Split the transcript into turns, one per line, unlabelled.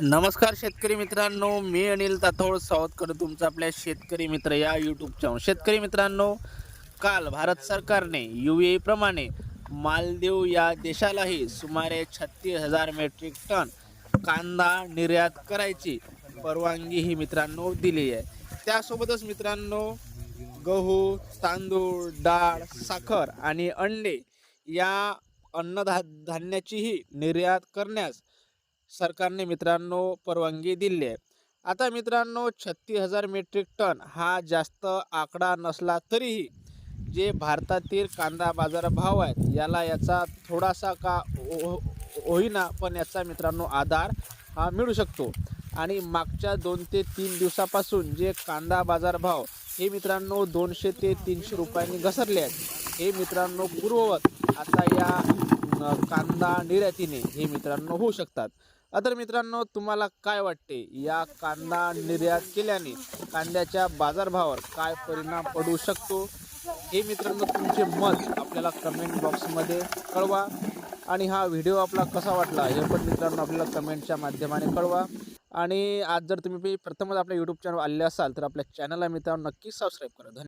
नमस्कार शेतकरी मित्रांनो मी अनिल ताथोड स्वागत करतो तुमचं आपल्या शेतकरी मित्र या यूट्यूब चॅनल शेतकरी मित्रांनो काल भारत सरकारने यू ए प्रमाणे मालदीव या देशालाही सुमारे छत्तीस हजार मेट्रिक टन कांदा निर्यात करायची परवानगी ही मित्रांनो दिली आहे. त्यासोबतच मित्रांनो गहू तांदूळ डाळ साखर आणि अंडे या अन्नधा धान्याचीही निर्यात करण्यास सरकारने मित्रांनो परवानगी दिली आहे. आता मित्रांनो छत्तीस हजार मेट्रिक टन हा जास्त आकडा नसला तरीही जे भारतातील कांदा बाजार भाव आहेत याला याचा थोडासा का हो- होईना पण याचा मित्रांनो आधार हा मिळू शकतो. आणि मागच्या दोन ते तीन दिवसापासून जे कांदा बाजार भाव हे मित्रांनो दोनशे ते तीनशे रुपयांनी घसरले आहेत. हे मित्रांनो पूर्ववत आता या कांदा निर्यातीने हे मित्रांनो होऊ शकतात. तर मित्रांनो तुम्हाला काय वाटते? या कांदा निर्यात केल्याने कांद्याच्या बाजारभावावर काय परिणाम पडू शकतो? हे मित्रांनो तुमचे मत आपल्याला कमेंट बॉक्समध्ये कळवा. आणि हा व्हिडिओ आपला कसा वाटला हे पण मित्रांनो आपल्याला कमेंटच्या माध्यमाने कळवा. आणि आज जर तुम्ही प्रथमच आपल्या यूट्यूब चॅनल आले असाल तर आपल्या चॅनलला मित्रांनो नक्की सबस्क्राईब करा. धन्यवाद.